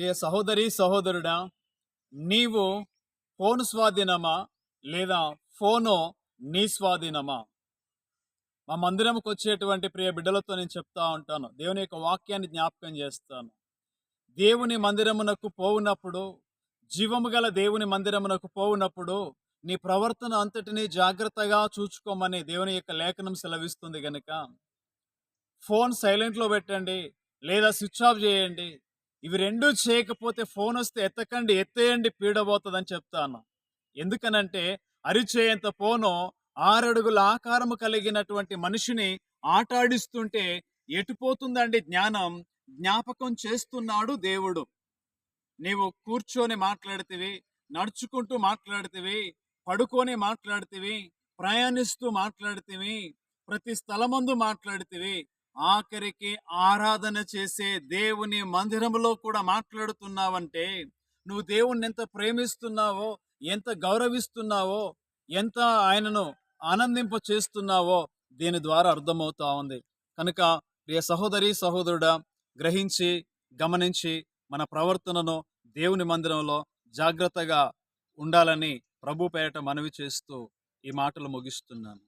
ప్రియ సహోదరి సహోదరుడా నీవు ఫోన్ స్వాధీనమా లేదా ఫోను నీ స్వాధీనమా? మా మందిరంకి వచ్చేటువంటి ప్రియ బిడ్డలతో నేను చెప్తా ఉంటాను. దేవుని యొక్క వాక్యాన్ని జ్ఞాపకం చేస్తాను. దేవుని మందిరమునకు పోవునప్పుడు జీవము గల దేవుని మందిరమునకు పోవునప్పుడు నీ ప్రవర్తన అంతటినీ జాగ్రత్తగా చూచుకోమని దేవుని యొక్క లేఖనం సెలవిస్తుంది గనుక ఫోన్ సైలెంట్లో పెట్టండి లేదా స్విచ్ ఆఫ్ చేయండి. ఇవి రెండూ చేయకపోతే ఫోన్ వస్తే ఎత్తకండి ఎత్తేయండి పీడబోతుందని చెప్తాను. ఎందుకనంటే అరిచేయంత ఫోను ఆరడుగుల ఆకారము కలిగినటువంటి మనిషిని ఆటాడిస్తుంటే ఎటుపోతుందండి జ్ఞానం? జ్ఞాపకం చేస్తున్నాడు దేవుడు. నీవు కూర్చొని మాట్లాడితివి నడుచుకుంటూ మాట్లాడితివి పడుకొని మాట్లాడితివి ప్రయాణిస్తూ మాట్లాడితివి ప్రతి స్థలమందు మాట్లాడితివి ఆఖరికి ఆరాధన చేసే దేవుని మందిరంలో కూడా మాట్లాడుతున్నావంటే నువ్వు దేవుణ్ణి ఎంత ప్రేమిస్తున్నావో ఎంత గౌరవిస్తున్నావో ఎంత ఆయనను ఆనందింప చేస్తున్నావో దీని ద్వారా అర్థమవుతా ఉంది. కనుక ప్రియ సహోదరి సహోదరుడా గ్రహించి గమనించి మన ప్రవర్తనను దేవుని మందిరంలో జాగ్రత్తగా ఉండాలని ప్రభు పేరట మనవి చేస్తూ ఈ మాటలు ముగిస్తున్నాను.